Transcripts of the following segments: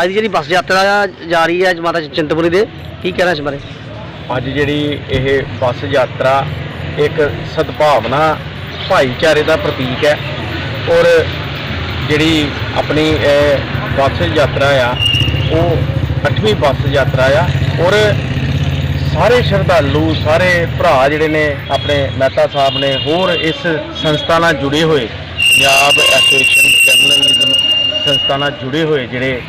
ਅੱਜ ਦੀ ਜਿਹੜੀ ਬੱਸ ਯਾਤਰਾ ਜਾ ਰਹੀ ਹੈ ਅੱਜ ਮਾਤਾ ਚਿੰਤਪੁਰਨੀ ਦੇ, ਕੀ ਕਹਿਣਾ ਇਸ ਬਾਰੇ? ਅੱਜ ਜਿਹੜੀ ਇਹ ਬੱਸ ਯਾਤਰਾ ਇੱਕ ਸਦਭਾਵਨਾ ਭਾਈਚਾਰੇ ਦਾ ਪ੍ਰਤੀਕ ਹੈ ਔਰ ਜਿਹੜੀ ਆਪਣੀ ਬੱਸ ਯਾਤਰਾ ਆ, ਉਹ ਅੱਠਵੀਂ ਬੱਸ ਯਾਤਰਾ ਆ ਔਰ ਸਾਰੇ ਸ਼ਰਧਾਲੂ, ਸਾਰੇ ਭਰਾ ਜਿਹੜੇ ਨੇ, ਆਪਣੇ ਮਹਿਤਾ ਸਾਹਿਬ ਨੇ ਹੋਰ ਇਸ ਸੰਸਥਾ ਨਾਲ ਜੁੜੇ ਹੋਏ, ਪੰਜਾਬ ਐਸੋਸੀਏਸ਼ਨ ਜਰਨਲਿਜ਼ਮ ਸੰਸਥਾ ਨਾਲ ਜੁੜੇ ਹੋਏ ਜਿਹੜੇ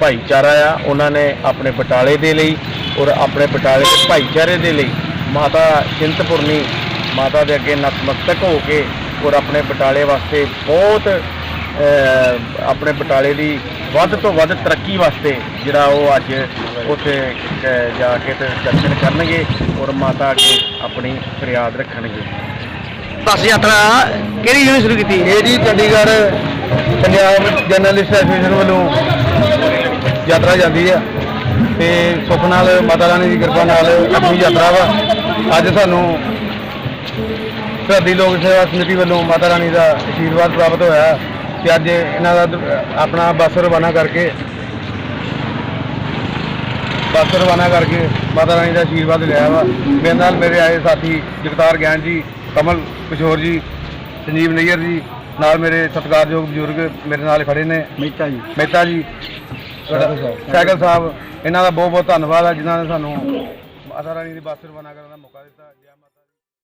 ਭਾਈਚਾਰਾ ਆ ਉਹਨਾਂ ਨੇ ਆਪਣੇ ਬਟਾਲੇ ਦੇ ਲਈ ਔਰ ਆਪਣੇ ਬਟਾਲੇ ਦੇ ਭਾਈਚਾਰੇ ਦੇ ਲਈ ਮਾਤਾ ਚਿੰਤਪੁਰਨੀ ਮਾਤਾ ਦੇ ਅੱਗੇ ਨਤਮਸਤਕ ਹੋ ਕੇ ਔਰ ਆਪਣੇ ਬਟਾਲੇ ਵਾਸਤੇ ਬਹੁਤ ਆਪਣੇ ਬਟਾਲੇ ਦੀ ਵੱਧ ਤੋਂ ਵੱਧ ਤਰੱਕੀ ਵਾਸਤੇ ਜਿਹੜਾ ਉਹ ਅੱਜ ਉੱਥੇ ਜਾ ਕੇ ਤੇ ਦਰਸ਼ਨ ਕਰਨਗੇ ਔਰ ਮਾਤਾ ਅੱਗੇ ਆਪਣੀ ਫਰਿਆਦ ਰੱਖਣਗੇ। ਬੱਸ ਯਾਤਰਾ ਕਿਹੜੀ ਯੂਨੀਵਰਸਿਟੀ ਸ਼ੁਰੂ ਕੀਤੀ? ਇਹ ਜੀ ਚੰਡੀਗੜ੍ਹ ਪੰਜਾਬ ਜਰਨਲਿਸਟ ਐਸੋਸੀਏਸ਼ਨ ਵੱਲੋਂ ਯਾਤਰਾ ਜਾਂਦੀ ਹੈ ਤੇ ਸੁੱਖ ਨਾਲ ਮਾਤਾ ਰਾਣੀ ਦੀ ਕਿਰਪਾ ਨਾਲ ਆਪਣੀ ਯਾਤਰਾ ਵਾ। ਅੱਜ ਸਾਨੂੰ ਸਾਡੀ ਲੋਕ ਸੇਵਾ ਸਮਿਤੀ ਵੱਲੋਂ ਮਾਤਾ ਰਾਣੀ ਦਾ ਆਸ਼ੀਰਵਾਦ ਪ੍ਰਾਪਤ ਹੋਇਆ ਤੇ ਅੱਜ ਇਹਨਾਂ ਦਾ ਆਪਣਾ ਬੱਸ ਰਵਾਨਾ ਕਰਕੇ ਬੱਸ ਰਵਾਨਾ ਕਰਕੇ ਮਾਤਾ ਰਾਣੀ ਦਾ ਆਸ਼ੀਰਵਾਦ ਲਿਆ ਵਾ। ਮੇਰੇ ਨਾਲ ਮੇਰੇ ਆਏ ਸਾਥੀ ਜਗਤਾਰ ਗਿਆਨ ਜੀ ਕਮਲ ਕਿਸ਼ੋਰ ਜੀ ਸੰਜੀਵ ਨਈਅਰ ਜੀ ਨਾਲ ਮੇਰੇ ਸਤਿਕਾਰਯੋਗ ਬਜ਼ੁਰਗ ਮੇਰੇ ਨਾਲ ਖੜੇ ਨੇ। ਮਹਿਤਾ ਜੀ। ਮਹਿਤਾ ਜੀ। ਸਾਈਕਲ ਸਾਹਿਬ, ਇਹਨਾਂ ਦਾ ਬਹੁਤ ਬਹੁਤ ਧੰਨਵਾਦ ਹੈ ਜਿਨ੍ਹਾਂ ਨੇ ਸਾਨੂੰ ਮਾਤਾ ਰਾਣੀ ਦੀ ਬੱਸ ਰਵਾਨਾ ਕਰਨ ਦਾ ਮੌਕਾ ਦਿੱਤਾ। ਜੈ ਮਾਤਾ